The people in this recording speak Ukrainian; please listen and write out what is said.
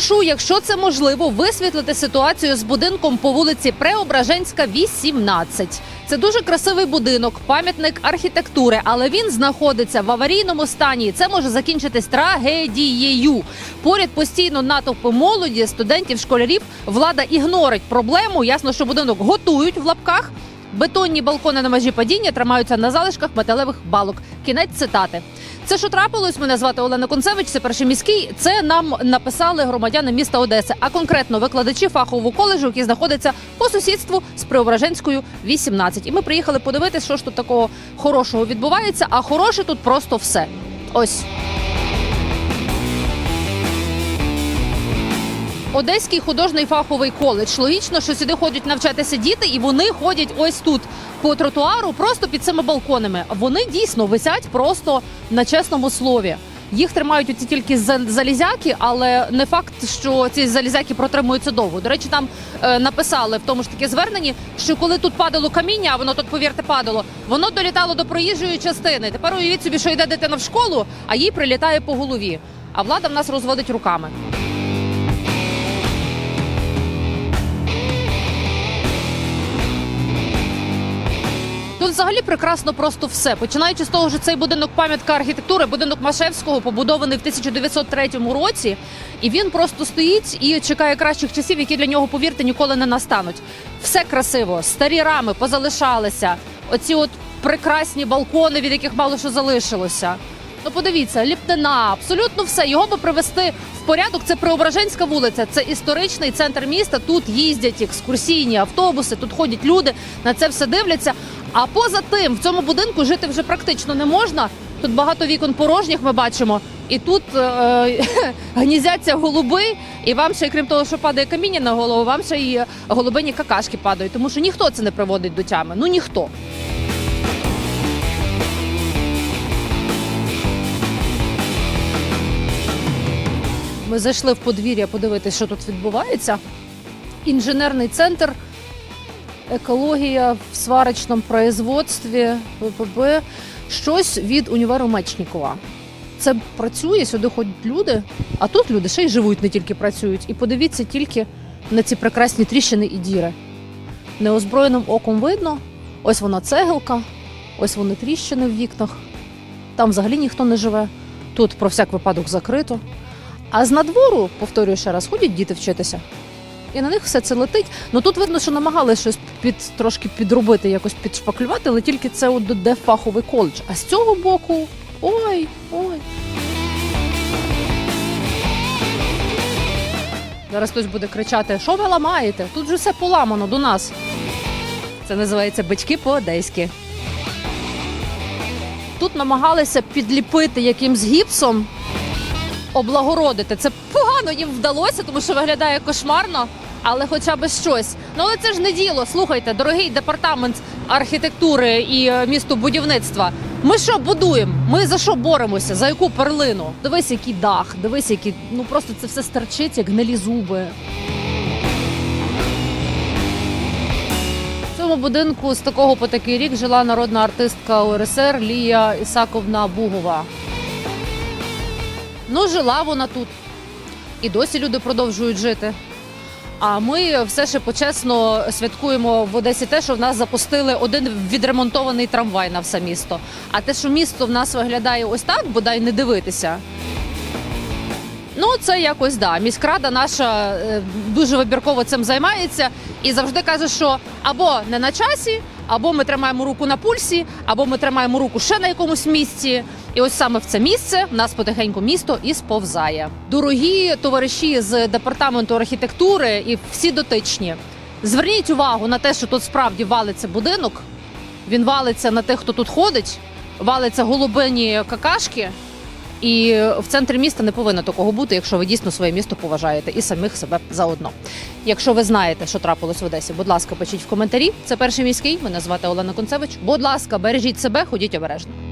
Прошу, якщо це можливо, висвітлити ситуацію з будинком по вулиці Преображенська, 18. Це дуже красивий будинок, пам'ятник архітектури, але він знаходиться в аварійному стані. Це може закінчитись трагедією. Поряд постійно натовпи молоді, студентів, школярів. Влада ігнорить проблему. Ясно, що будинок готують в лапках. Бетонні балкони на межі падіння тримаються на залишках металевих балок. Кінець цитати. Це що трапилось? Мене звати Олена Концевич. Це перший міський. Це нам написали громадяни міста Одеси, а конкретно викладачі фахового коледжу, які знаходяться по сусідству з Преображенською 18. І ми приїхали подивитися, що ж тут такого хорошого відбувається. А хороше тут просто все. Ось. Одеський художній фаховий коледж. Логічно, що сюди ходять навчатися діти, і вони ходять ось тут по тротуару, просто під цими балконами. Вони дійсно висять просто на чесному слові. Їх тримають оці тільки за- залізяки, але не факт, що ці залізяки протримуються довго. До речі, там е, написали в тому ж таки зверненні, що коли тут падало каміння, а воно тут, повірте, падало, воно долітало до проїжджої частини. Тепер уявіть собі, що йде дитина в школу, а їй прилітає по голові. А влада в нас розводить руками. Взагалі прекрасно просто все. Починаючи з того, що цей будинок пам'ятка архітектури, будинок Машевського, побудований в 1903 році, і він просто стоїть і чекає кращих часів, які для нього, повірте, ніколи не настануть. Все красиво, старі рами позалишалися. Оці от прекрасні балкони, від яких мало що залишилося. Ну, подивіться, ліптина, абсолютно все. Його би привести в порядок. Це Преображенська вулиця, це історичний центр міста. Тут їздять екскурсійні автобуси, тут ходять люди, на це все дивляться. А поза тим, в цьому будинку жити вже практично не можна. Тут багато вікон порожніх ми бачимо, і тут е, гніздяться голуби. І вам ще, крім того, що падає каміння на голову, вам ще й голубині какашки падають, тому що ніхто це не приводить до тями. Ну ніхто. Ми зайшли в подвір'я подивитися, що тут відбувається. Інженерний центр, екологія в сварочному производстві, ВПБ, щось від універу Мечнікова. Це працює, сюди ходять люди, а тут люди ще й живуть, не тільки працюють. І подивіться тільки на ці прекрасні тріщини і діри. Неозброєним оком видно, ось вона цегелка, ось вони тріщини в вікнах. Там взагалі ніхто не живе. Тут про всяк випадок закрито. А з надвору, повторюю ще раз, ходять діти вчитися. І на них все це летить. Ну тут видно, що намагалися щось під трошки підробити, якось підшпаклювати, але тільки це от де фаховий коледж. А з цього боку ой, ой. Зараз хтось буде кричати: що ви ламаєте? Тут же все поламано до нас. Це називається батьки по-одеськи. Тут намагалися підліпити якимсь гіпсом облагородити. Це погано їм вдалося, тому що виглядає кошмарно, але хоча б щось. Ну але це ж не діло. Слухайте, дорогий департамент архітектури і е, містобудівництва. Ми що будуємо? Ми за що боремося? За яку перлину? Дивись, який дах, дивись, які ну просто це все старчить, як гнилі зуби. В цьому будинку з такого по такий рік жила народна артистка УРСР Лія Ісаковна Бугова. Ну, жила вона тут. І досі люди продовжують жити. А ми все ще почесно святкуємо в Одесі те, що в нас запустили один відремонтований трамвай на все місто. А те, що місто в нас виглядає ось так, бодай не дивитися. Ну, це якось да. Міськрада наша е, дуже вибірково цим займається і завжди каже, що або не на часі, або ми тримаємо руку на пульсі, або ми тримаємо руку ще на якомусь місці. І ось саме в це місце в нас потихеньку місто і сповзає. Дорогі товариші з департаменту архітектури і всі дотичні. Зверніть увагу на те, що тут справді валиться будинок. Він валиться на тих, хто тут ходить, валиться голубині какашки. І в центрі міста не повинно такого бути, якщо ви дійсно своє місто поважаєте і самих себе заодно. Якщо ви знаєте, що трапилось в Одесі, будь ласка, пишіть в коментарі. Це перший міський. Мене звати Олена Концевич. Будь ласка, бережіть себе, ходіть обережно.